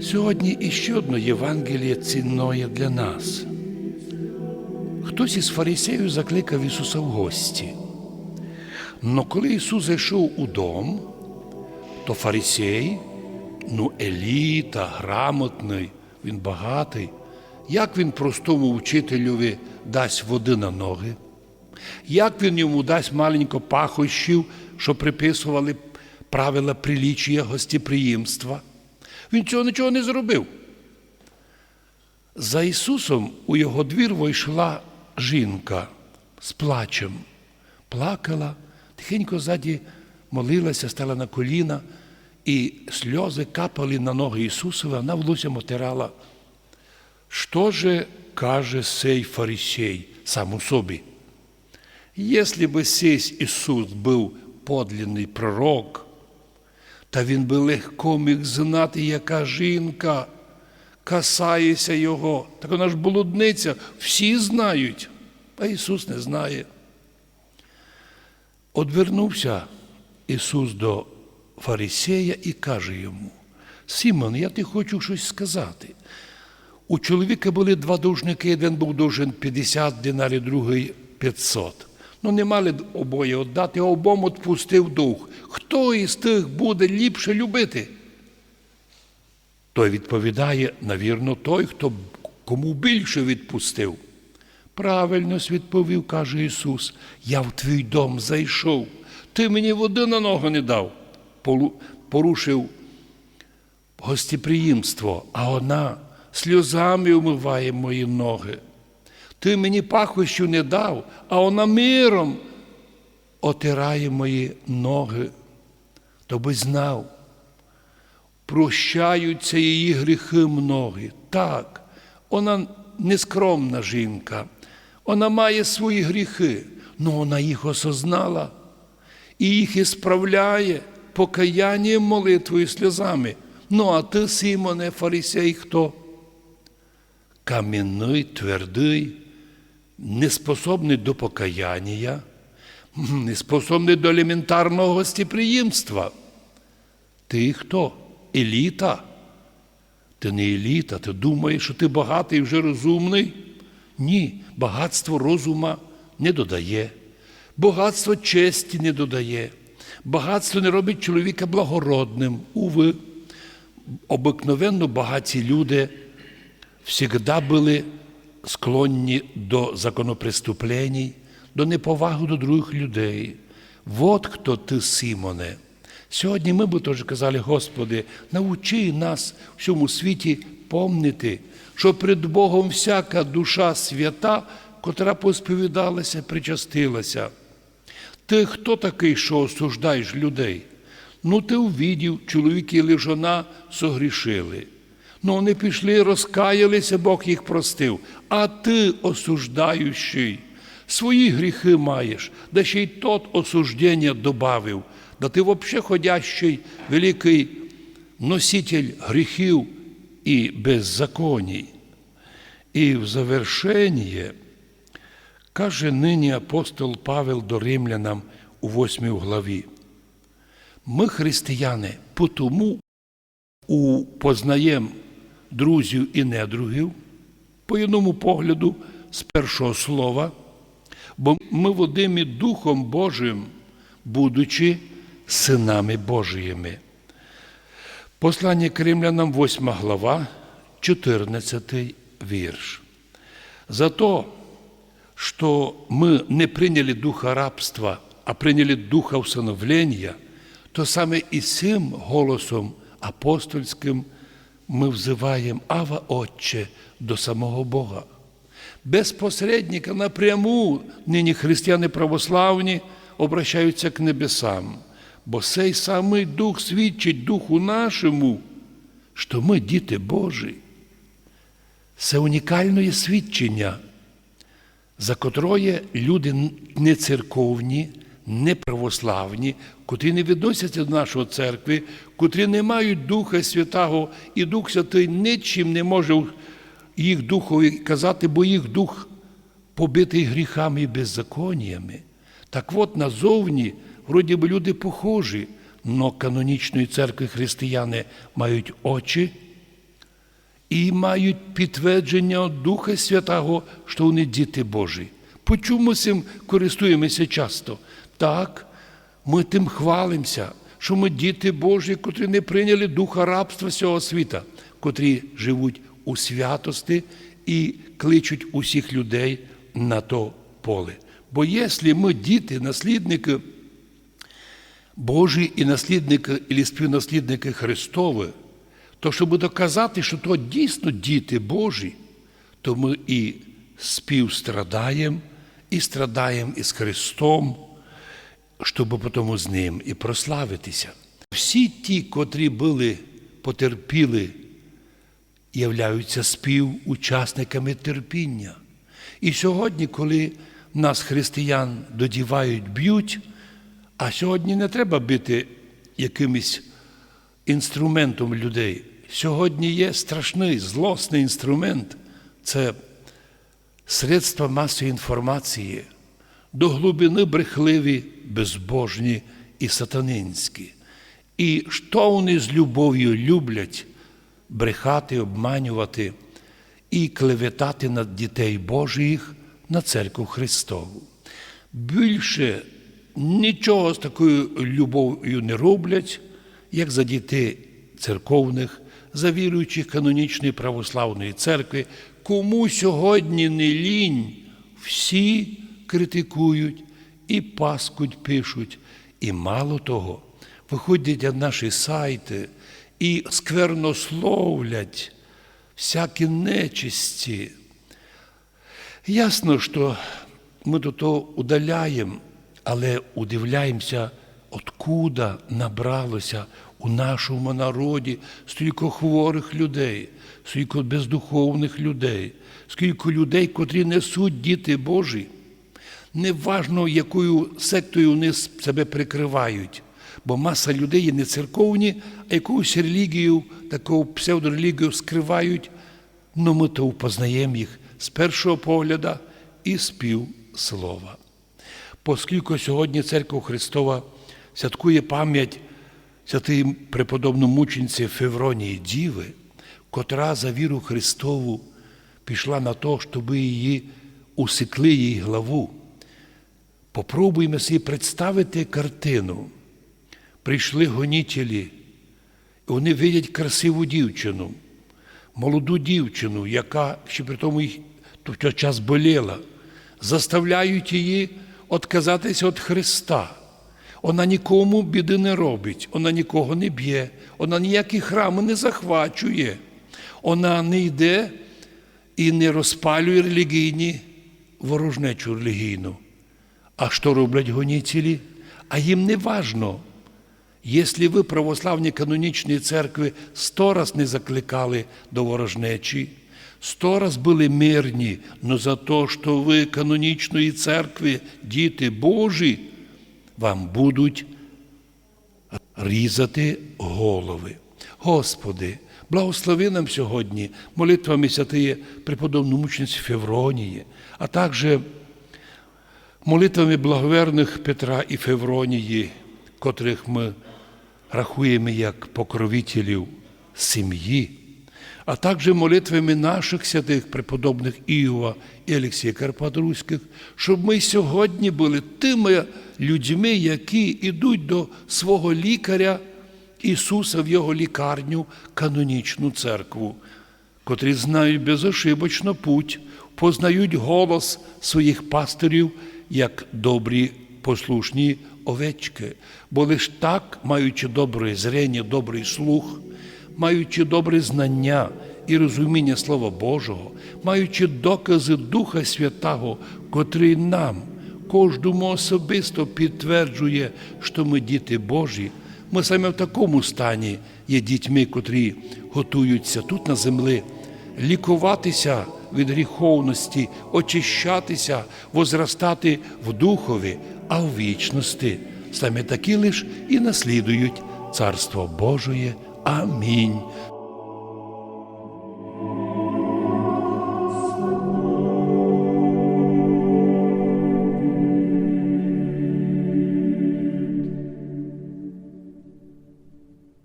Сьогодні іще одне Євангеліє цінноє для нас. Хтось із фарисеїв закликав Ісуса в гості. Но коли Ісус зайшов у дом, то фарисей, ну еліта, грамотний, він багатий, як він простому вчителеві дасть води на ноги, як він йому дасть маленько пахощів, що приписували правила приліччя гостєприємства. Він цього нічого не зробив. За Ісусом у його двір вийшла жінка з плачем, плакала, тихенько ззаді молилася, стала на коліна, і сльози капали на ноги Ісусові, вона волоссям отирала. Що же каже сей фарисей сам у собі? Если бы сей Ісус був подлинний пророк, та він би легко міг знати, яка жінка касається його. Так вона ж блудниця, всі знають, а Ісус не знає. Одвернувся Ісус до фарисея і каже йому: Сімон, я ти хочу щось сказати. У чоловіка були два должники, один був должен 50 динарів, другий 500. Ну, не мали обоє віддати, а обом відпустив дух. Хто із тих буде ліпше любити? Той відповідає, навірно, той, хто кому більше відпустив. Правильно відповів, каже Ісус, я в твій дом зайшов, ти мені води на ногу не дав, порушив гостеприємство, а вона сльозами вмиває мої ноги. Ти мені пахощу не дав, а вона миром отирає мої ноги. То би знав, прощаються її гріхи многі. Так, вона нескромна жінка, вона має свої гріхи, але вона їх осознала і їх ісправляє покаянням, молитвою, сльозами. Ну, а ти, Симоне, фарисей, хто? Кам'яний, твердий, неспособний до покаяння, неспособний до елементарного гостеприємства. Ти хто? Еліта? Ти не еліта, ти думаєш, що ти багатий і вже розумний? Ні, багатство розума не додає, багатство честі не додає, багатство не робить чоловіка благородним. Уви, обикновенно багаті люди завжди були склонні до законопреступлень, до неповаги до других людей. Вот хто ти, Симоне. Сьогодні ми би теж казали, Господи, научи нас в цьому світі помнити, що перед Богом всяка душа свята, котра посповідалася, причастилася. Ти хто такий, що осуждаєш людей? Ну, ти увидів, чоловік і жона согрішили. Ну, вони пішли, розкаялися, Бог їх простив. А ти, осуждаючий, свої гріхи маєш, да ще й тот осуждення добавив, да ти взагалі великий носитель гріхів і беззаконій. І в завершення каже нині апостол Павел до римлянам у 8 главі. Ми, християни, потому у познаєм друзів і недругів, по іному погляду, з першого слова, бо ми водимі Духом Божим, будучи синами Божіїми. Послання к римлянам, 8 глава, 14 вірш. За то, что мы не приняли духа рабства, а приняли духа усыновления, то саме і цим голосом апостольським ми взиваємо Ава Отче до самого Бога. Без посередника напряму нині християни православні обращаються к небесам, бо цей самий Дух свідчить Духу нашому, що ми діти Божі. Це унікальне свідчення, за котроє люди не церковні, не православні, котрі не відносяться до нашої церкви, котрі не мають Духа Святого, і Дух Святий нічим не може їх духові казати, бо їх дух побитий гріхами і беззаконнями. Так от назовні, вроді би, люди похожі, але канонічної церкви християни мають очі і мають підтвердження Духа Святого, що вони діти Божі. Почому цим користуємося часто? Так, ми тим хвалимося, що ми діти Божі, котрі не прийняли духа рабства цього світа, котрі живуть у святості і кличуть усіх людей на то поле. Бо якщо ми діти, наслідники Божі і наслідники і співнаслідники Христові, то щоб доказати, що то дійсно діти Божі, то ми і співстрадаємо, і страдаємо із Христом, щоб потім з ним і прославитися. Всі ті, котрі були потерпіли, являються співучасниками терпіння. І сьогодні, коли нас, християн, додівають, б'ють, а сьогодні не треба бити якимось інструментом людей. Сьогодні є страшний, злосний інструмент це средства масової інформації, до глибини брехливі, безбожні і сатанинські. І що вони з любов'ю люблять брехати, обманювати і клеветати на дітей Божих, на церкву Христову. Більше нічого з такою любов'ю не роблять, як за дітей церковних, за віруючих канонічної православної церкви. Кому сьогодні не лінь, всі критикують і паскуть пишуть. І мало того, виходять на наші сайти і сквернословлять всякі нечисті. Ясно, що ми до того удаляємо, але удивляємося, откуда набралося у нашому народі стільки хворих людей, стільки бездуховних людей, скільки людей, котрі несуть діти Божі. Неважно, якою сектою вони себе прикривають, бо маса людей є не церковні, а якусь релігію, таку псевдорелігію скривають, але ми то впознаємо їх з першого погляду і співслова. Оскільки сьогодні Церква Христова святкує пам'ять святої преподобної мучениці Февронії Діви, котра за віру Христову пішла на те, щоб її усекли її главу. Попробуємо собі представити картину. Прийшли гонітелі, вони видять красиву дівчину, молоду дівчину, яка ще при тому їх в той час боліла, заставляють її відказатися від Христа. Вона нікому біди не робить, вона нікого не б'є, вона ніякі храми не захвачує, вона не йде і не розпалює релігійні ворожнечу релігійну. А що роблять гонітелі? А їм не важно. Якщо ви, православні канонічні церкви, сто раз не закликали до ворожнечі, сто раз були мирні, но за те, що ви канонічної церкви, діти Божі, вам будуть різати голови. Господи, благослови нам сьогодні молитвами святої преподобної мучениці Февронії, а також молитвами благоверних Петра і Февронії, котрих ми рахуємо як покровителів сім'ї, а також молитвами наших святих преподобних Іова і Олексія Карпатруських, щоб ми сьогодні були тими людьми, які йдуть до свого лікаря Ісуса в Його лікарню, канонічну церкву, котрі знають безошибочно путь, познають голос своїх пастирів як добрі послушні овечки, бо лиш так, маючи добре зрення, добрий слух, маючи добре знання і розуміння Слова Божого, маючи докази Духа Святого, котрий нам, кожному особисто підтверджує, що ми діти Божі, ми саме в такому стані є дітьми, котрі готуються тут на землі, лікуватися від гріховності, очищатися, возростати в духові, а в вічності. Саме такі лиш і наслідують Царство Божоє. Амінь.